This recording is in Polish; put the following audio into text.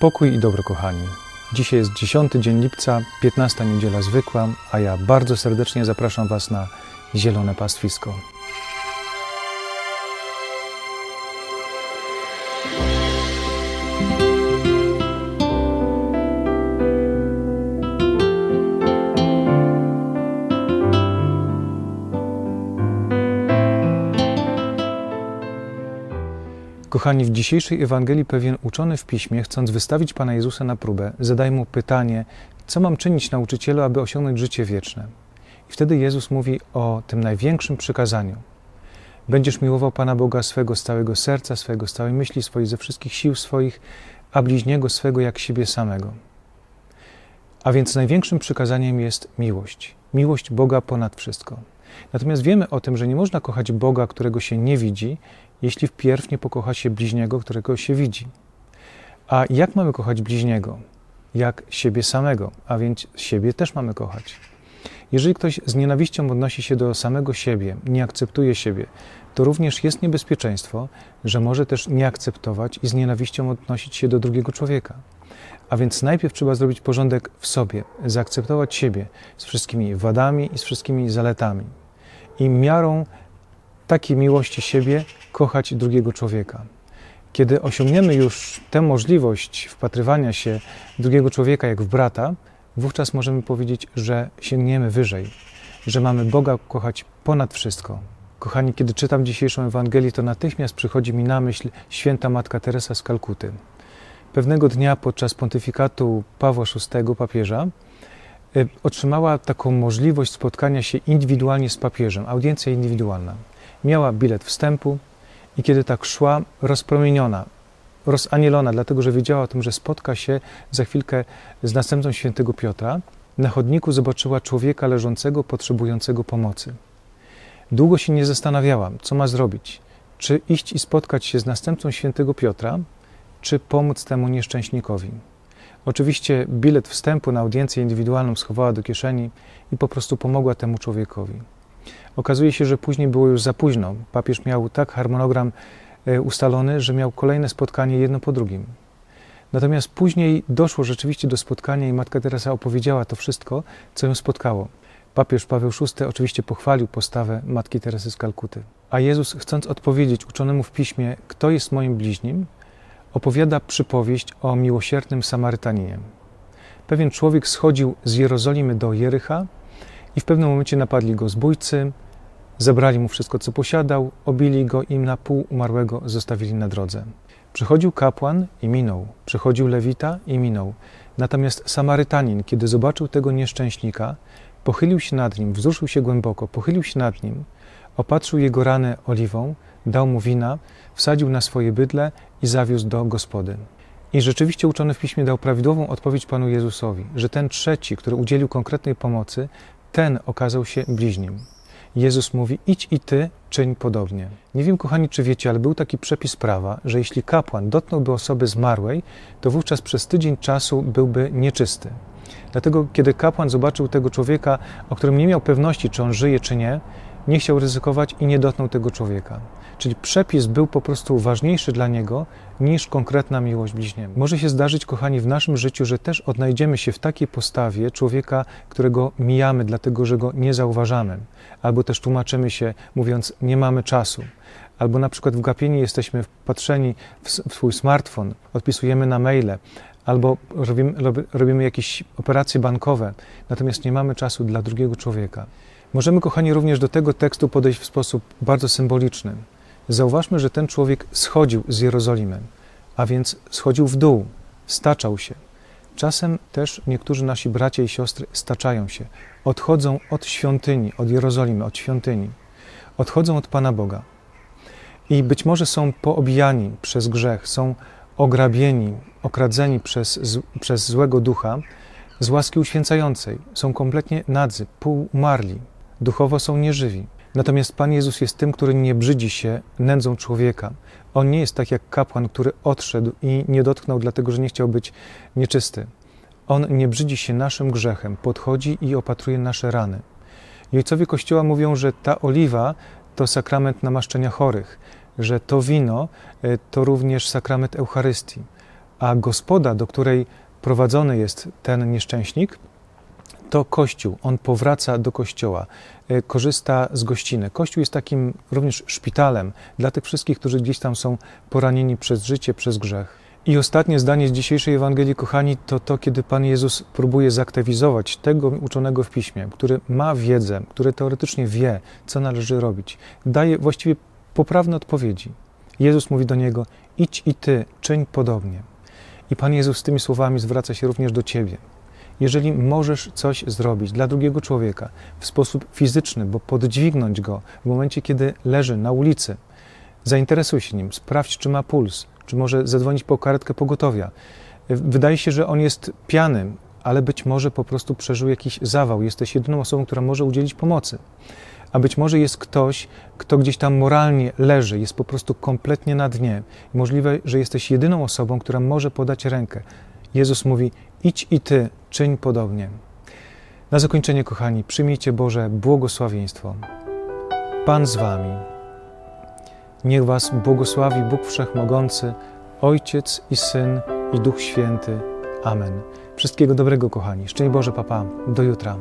Pokój i dobro, kochani. Dzisiaj jest 10 dzień lipca, 15 niedziela zwykła, a ja bardzo serdecznie zapraszam Was na Zielone Pastwisko. Kochani, w dzisiejszej Ewangelii pewien uczony w piśmie, chcąc wystawić Pana Jezusa na próbę, zadaje mu pytanie, co mam czynić nauczycielu, aby osiągnąć życie wieczne. I wtedy Jezus mówi o tym największym przykazaniu. Będziesz miłował Pana Boga swego z całego serca, swego z całej myśli swojej, ze wszystkich sił swoich, a bliźniego swego jak siebie samego. A więc największym przykazaniem jest miłość. Miłość Boga ponad wszystko. Natomiast wiemy o tym, że nie można kochać Boga, którego się nie widzi, jeśli wpierw nie pokocha się bliźniego, którego się widzi. A jak mamy kochać bliźniego? Jak siebie samego, a więc siebie też mamy kochać. Jeżeli ktoś z nienawiścią odnosi się do samego siebie, nie akceptuje siebie, to również jest niebezpieczeństwo, że może też nie akceptować i z nienawiścią odnosić się do drugiego człowieka. A więc najpierw trzeba zrobić porządek w sobie, zaakceptować siebie z wszystkimi wadami i z wszystkimi zaletami. I miarą takiej miłości siebie kochać drugiego człowieka. Kiedy osiągniemy już tę możliwość wpatrywania się drugiego człowieka jak w brata, wówczas możemy powiedzieć, że sięgniemy wyżej, że mamy Boga kochać ponad wszystko. Kochani, kiedy czytam dzisiejszą Ewangelię, to natychmiast przychodzi mi na myśl święta Matka Teresa z Kalkuty. Pewnego dnia podczas pontyfikatu Pawła VI, papieża, y, otrzymała taką możliwość spotkania się indywidualnie z papieżem, audiencja indywidualna. Miała bilet wstępu i kiedy tak szła, rozpromieniona, rozanielona, dlatego że wiedziała o tym, że spotka się za chwilkę z następcą świętego Piotra, na chodniku zobaczyła człowieka leżącego, potrzebującego pomocy. Długo się nie zastanawiała, co ma zrobić. Czy iść i spotkać się z następcą świętego Piotra, czy pomóc temu nieszczęśnikowi. Oczywiście bilet wstępu na audiencję indywidualną schowała do kieszeni i po prostu pomogła temu człowiekowi. Okazuje się, że później było już za późno. Papież miał tak harmonogram e, ustalony, że miał kolejne spotkanie jedno po drugim. Natomiast później doszło rzeczywiście do spotkania i matka Teresa opowiedziała to wszystko, co ją spotkało. Papież Paweł VI oczywiście pochwalił postawę matki Teresy z Kalkuty. A Jezus, chcąc odpowiedzieć uczonemu w piśmie, kto jest moim bliźnim, opowiada przypowieść o miłosiernym Samarytaninie. Pewien człowiek schodził z Jerozolimy do Jericha i w pewnym momencie napadli go zbójcy, zabrali mu wszystko, co posiadał, obili go i na pół umarłego zostawili na drodze. Przychodził kapłan i minął, przychodził lewita i minął. Natomiast Samarytanin, kiedy zobaczył tego nieszczęśnika, pochylił się nad nim, wzruszył się głęboko, pochylił się nad nim, opatrzył jego ranę oliwą, dał mu wina, wsadził na swoje bydle i zawiózł do gospody. I rzeczywiście uczony w piśmie dał prawidłową odpowiedź Panu Jezusowi, że ten trzeci, który udzielił konkretnej pomocy, ten okazał się bliźnim. Jezus mówi: idź i ty czyń podobnie. Nie wiem, kochani, czy wiecie, ale był taki przepis prawa, że jeśli kapłan dotknąłby osoby zmarłej, to wówczas przez tydzień czasu byłby nieczysty. Dlatego, kiedy kapłan zobaczył tego człowieka, o którym nie miał pewności, czy on żyje, czy nie, nie chciał ryzykować i nie dotknął tego człowieka. Czyli przepis był po prostu ważniejszy dla niego niż konkretna miłość bliźniemu. Może się zdarzyć, kochani, w naszym życiu, że też odnajdziemy się w takiej postawie człowieka, którego mijamy, dlatego że go nie zauważamy, albo też tłumaczymy się, mówiąc, nie mamy czasu. Albo na przykład w gapieni jesteśmy wpatrzeni w swój smartfon, odpisujemy na maile, albo robimy, robimy jakieś operacje bankowe, natomiast nie mamy czasu dla drugiego człowieka. Możemy, kochani, również do tego tekstu podejść w sposób bardzo symboliczny. Zauważmy, że ten człowiek schodził z Jerozolimy, a więc schodził w dół, staczał się. Czasem też niektórzy nasi bracia i siostry staczają się, odchodzą od świątyni, od Jerozolimy, od świątyni, odchodzą od Pana Boga. I być może są poobijani przez grzech, są ograbieni, okradzeni przez, przez złego ducha z łaski uświęcającej, są kompletnie nadzy, półumarli, duchowo są nieżywi. Natomiast Pan Jezus jest tym, który nie brzydzi się nędzą człowieka. On nie jest tak jak kapłan, który odszedł i nie dotknął, dlatego że nie chciał być nieczysty. On nie brzydzi się naszym grzechem, podchodzi i opatruje nasze rany. I ojcowie Kościoła mówią, że ta oliwa to sakrament namaszczenia chorych, że to wino e, to również sakrament Eucharystii. a gospoda, do której prowadzony jest ten nieszczęśnik, to Kościół. On powraca do Kościoła, e, korzysta z gościny. Kościół jest takim również szpitalem dla tych wszystkich, którzy gdzieś tam są poranieni przez życie, przez grzech. I ostatnie zdanie z dzisiejszej Ewangelii, kochani, to to, kiedy Pan Jezus próbuje zaktywizować tego uczonego w piśmie, który ma wiedzę, który teoretycznie wie, co należy robić. Daje właściwie poprawne odpowiedzi. Jezus mówi do niego: idź i ty, czyń podobnie. I Pan Jezus tymi słowami zwraca się również do ciebie. Jeżeli możesz coś zrobić dla drugiego człowieka w sposób fizyczny, bo podźwignąć go w momencie, kiedy leży na ulicy, zainteresuj się nim, sprawdź, czy ma puls, czy może zadzwonić po karetkę pogotowia. Wydaje się, że on jest pijanym, ale być może po prostu przeżył jakiś zawał. Jesteś jedyną osobą, która może udzielić pomocy. A być może jest ktoś, kto gdzieś tam moralnie leży, jest po prostu kompletnie na dnie. Możliwe, że jesteś jedyną osobą, która może podać rękę. Jezus mówi: idź i ty, czyń podobnie. Na zakończenie, kochani, przyjmijcie Boże błogosławieństwo. Pan z Wami. Niech Was błogosławi Bóg Wszechmogący, Ojciec i Syn i Duch Święty. Amen. Wszystkiego dobrego, kochani. Szczęść Boże, papa. Do jutra.